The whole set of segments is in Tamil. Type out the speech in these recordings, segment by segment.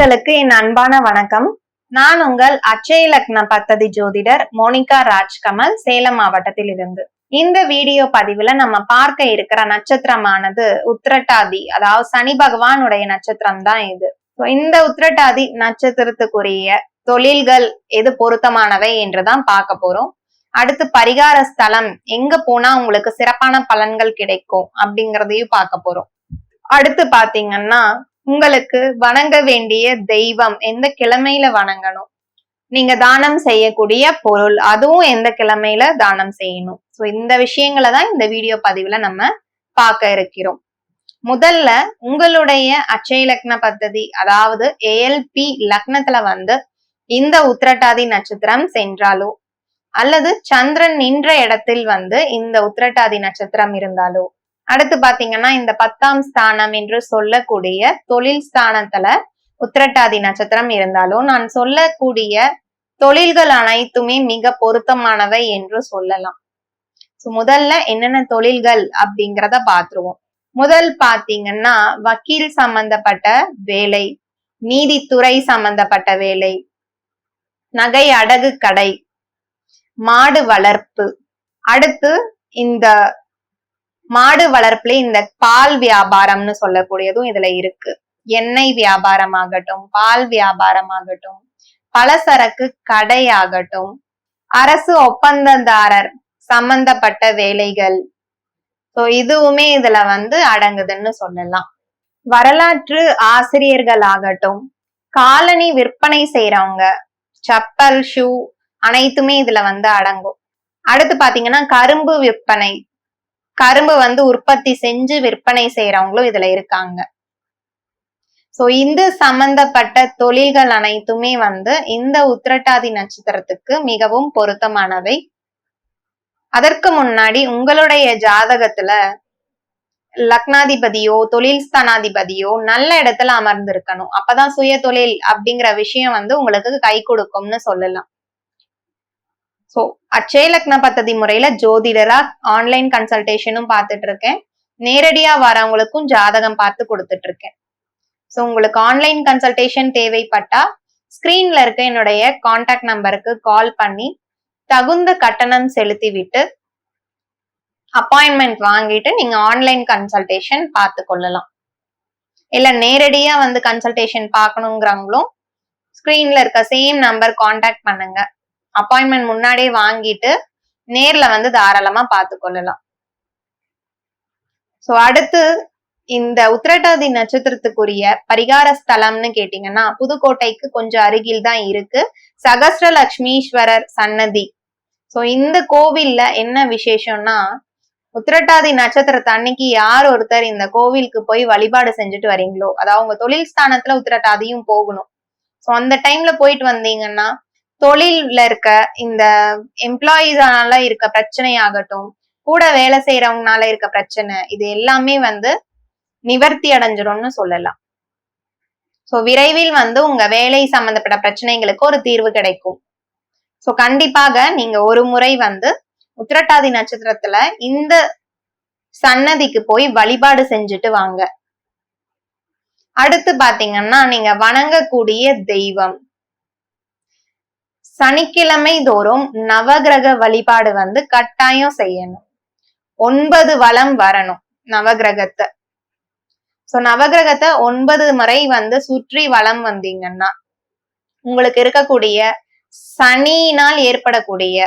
நேயர்களுக்கு என் அன்பான வணக்கம். நான் உங்கள் அச்சய லக்ன பத்ததி ஜோதிடர் மோனிகா ராஜ்கமல் சேலம் மாவட்டத்தில் இருந்து இந்த வீடியோ பதிவுல நம்ம பார்க்க இருக்கிற நட்சத்திரமானது உத்திரட்டாதி அதாவது சனி பகவானுடைய நட்சத்திரம் தான் இது இந்த உத்திரட்டாதி நட்சத்திரத்துக்குரிய தொழில்கள் எது பொருத்தமானவை என்றுதான் பார்க்க போறோம். அடுத்து பரிகார ஸ்தலம் எங்க போனா உங்களுக்கு சிறப்பான பலன்கள் கிடைக்கும் அப்படிங்கறதையும் பார்க்க போறோம். அடுத்து பாத்தீங்கன்னா உங்களுக்கு வணங்க வேண்டிய தெய்வம் எந்த கிழமையில வணங்கணும்? நீங்க தானம் செய்யக்கூடிய பொருள் அதுவும் எந்த கிழமையில தானம் செய்யணும்? சோ இந்த விஷயங்களை தான் இந்த வீடியோ பதிவுல நம்ம பார்க்க இருக்கிறோம். முதல்ல உங்களுடைய அச்சய லக்ன பദ്ധதி அதாவது ஏஎல்பி லக்னத்துல வந்து இந்த உத்திரட்டாதி நட்சத்திரம் சென்றாலோ அல்லது சந்திரன் நின்ற இடத்தில் வந்து இந்த உத்திரட்டாதி நட்சத்திரம் இருந்தாலோ அடுத்து பாத்தீங்கன்னா இந்த பத்தாம் ஸ்தானம் என்று சொல்லக்கூடிய தொழில் ஸ்தானத்துல உத்திரட்டாதி நட்சத்திரம் இருந்தாலும் நான் சொல்லக்கூடிய தொழில்கள் அனைத்துமே மிக பொருத்தமானவை என்று சொல்லலாம். முதல்ல என்னென்ன தொழில்கள் அப்படிங்கிறத பாத்துருவோம். முதல் பாத்தீங்கன்னா வக்கீல் சம்பந்தப்பட்ட வேலை நீதித்துறை சம்பந்தப்பட்ட வேலை நகை அடகு கடை மாடு வளர்ப்பு. அடுத்து இந்த மாடு வளர்ப்புல இந்த பால் வியாபாரம்னு சொல்லக்கூடியதும் இதுல இருக்கு. எண்ணெய் வியாபாரம் ஆகட்டும் பால் வியாபாரம் ஆகட்டும் பலசரக்கு கடை ஆகட்டும் அரசு ஒப்பந்ததாரர் சம்பந்தப்பட்ட வேலைகள். ஸோ இதுவுமே இதுல வந்து அடங்குதுன்னு சொல்லலாம். வரலாற்று ஆசிரியர்கள் ஆகட்டும் காலனி விற்பனை செய்யறவங்க செப்பல் ஷூ அனைத்துமே இதுல வந்து அடங்கும். அடுத்து பாத்தீங்கன்னா கரும்பு விற்பனை. கரும்பு வந்து உற்பத்தி செஞ்சு விற்பனை செய்யறவங்களும் இதுல இருக்காங்க. சோ இந்த சம்பந்தப்பட்ட தொழில்கள் அனைத்துமே வந்து இந்த உத்திரட்டாதி நட்சத்திரத்துக்கு மிகவும் பொருத்தமானவை. அதற்கு முன்னாடி உங்களுடைய ஜாதகத்துல லக்னாதிபதியோ தொழில் ஸ்தானாதிபதியோ நல்ல இடத்துல அமர்ந்திருக்கணும். அப்பதான் சுய தொழில் அப்படிங்கிற விஷயம் வந்து உங்களுக்கு கை கொடுக்கும்னு சொல்லலாம். சோ அச்சய லக்ன பத்ததி முறையில ஜோதிடரா ஆன்லைன் கன்சல்டேஷனும் பார்த்துட்டு இருக்கேன் நேரடியா வரவங்களுக்கும் ஜாதகம் பார்த்து கொடுத்துட்டு இருக்கேன் சோ உங்களுக்கு ஆன்லைன் கன்சல்டேஷன் தேவைப்பட்டா ஸ்கிரீன்ல இருக்க என்னுடைய காண்டாக்ட் நம்பருக்கு கால் பண்ணி தகுந்த கட்டணம் செலுத்தி விட்டு அப்பாயின்மெண்ட் வாங்கிட்டு நீங்க ஆன்லைன் கன்சல்டேஷன் பார்த்து கொள்ளலாம். இல்ல நேரடியா வந்து கன்சல்டேஷன் பார்க்கணுங்கிறவங்களும் ஸ்கிரீன்ல இருக்க சேம் நம்பர் காண்டாக்ட் பண்ணுங்க. அப்பாயின்மெண்ட் முன்னாடியே வாங்கிட்டு நேர்ல வந்து தாராளமா பார்த்து கொள்ளலாம். சோ அடுத்து இந்த உத்திரட்டாதி நட்சத்திரத்துக்குரிய பரிகார ஸ்தலம்னு கேட்டீங்கன்னா புதுக்கோட்டைக்கு கொஞ்சம் அருகில் தான் இருக்கு. சகஸ்ர லட்சுமீஸ்வரர் சன்னதி. சோ இந்த கோவில்ல என்ன விசேஷம்னா உத்திரட்டாதி நட்சத்திரத்தை அன்னைக்கு யார் ஒருத்தர் இந்த கோவிலுக்கு போய் வழிபாடு செஞ்சுட்டு வரீங்களோ அதாவது உங்க தொழில் ஸ்தானத்துல உத்திரட்டாதியும் போகணும். சோ அந்த டைம்ல போயிட்டு வந்தீங்கன்னா தொழில்ல இருக்க இந்த எம்ப்ளாயீஸ்னால இருக்க பிரச்சனை ஆகட்டும் கூட வேலை செய்யறவங்கனால இருக்க பிரச்சனை இது எல்லாமே வந்து நிவர்த்தி அடைஞ்சிரும்னு சொல்லலாம். சோ விரைவில் வந்து உங்க வேலை சம்பந்தப்பட்ட பிரச்சனைகளுக்கு ஒரு தீர்வு கிடைக்கும். சோ கண்டிப்பாக நீங்க ஒரு முறை வந்து உத்திரட்டாதி நட்சத்திரத்துல இந்த சன்னதிக்கு போய் வழிபாடு செஞ்சுட்டு வாங்க. அடுத்து பாத்தீங்கன்னா நீங்க வணங்கக்கூடிய தெய்வம். சனிக்கிழமை தோறும் நவகிரக வழிபாடு வந்து கட்டாயம் செய்யணும். ஒன்பது வளம் வரணும் நவகிரகத்தை. சோ நவகிரகத்தை ஒன்பது முறை வந்து சுற்றி வளம் வந்தீங்கன்னா உங்களுக்கு இருக்கக்கூடிய சனியினால் ஏற்படக்கூடிய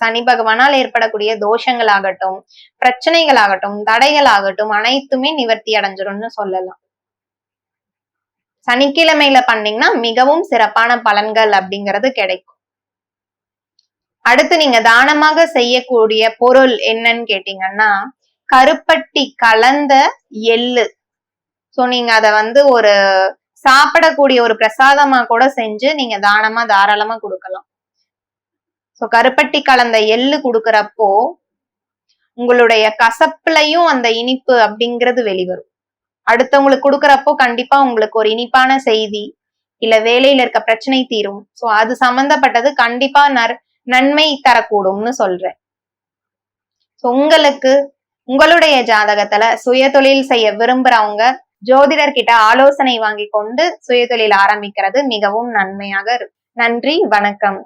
சனி பகவானால் ஏற்படக்கூடிய தோஷங்கள் ஆகட்டும் பிரச்சனைகள் ஆகட்டும் தடைகள் ஆகட்டும் அனைத்துமே நிவர்த்தி அடைஞ்சிரும்னு சொல்லலாம். சனிக்கிழமையில பண்ணீங்கன்னா மிகவும் சிறப்பான பலன்கள் அப்படிங்கிறது கிடைக்கும். அடுத்து நீங்க தானமாக செய்யக்கூடிய பொருள் என்னன்னு கேட்டீங்கன்னா கருப்பட்டி கலந்த எள்ளு. சோ நீங்க அத வந்து ஒரு சாப்பிடக்கூடிய ஒரு பிரசாதமா கூட செஞ்சு நீங்க தானமா தாராளமா கொடுக்கலாம். சோ கருப்பட்டி கலந்த எள்ளு கொடுக்கறப்போ உங்களுடைய கசப்புலையும் அந்த இனிப்பு அப்படிங்கிறது வெளிவரும். அடுத்தவங்களுக்கு கொடுக்கறப்போ கண்டிப்பா உங்களுக்கு ஒரு இனிப்பான செய்தி இல்ல வேலையில இருக்க பிரச்சனை தீரும். சோ அது சம்பந்தப்பட்டது கண்டிப்பா நற் நன்மை தரக்கூடும்னு சொல்றேன். உங்களுக்கு உங்களுடைய ஜாதகத்துல சுய தொழில் செய்ய விரும்புறவங்க ஜோதிடர் கிட்ட ஆலோசனை வாங்கி கொண்டு சுயதொழில் ஆரம்பிக்கிறது மிகவும் நன்மையாக இருக்கும் நன்றி வணக்கம்.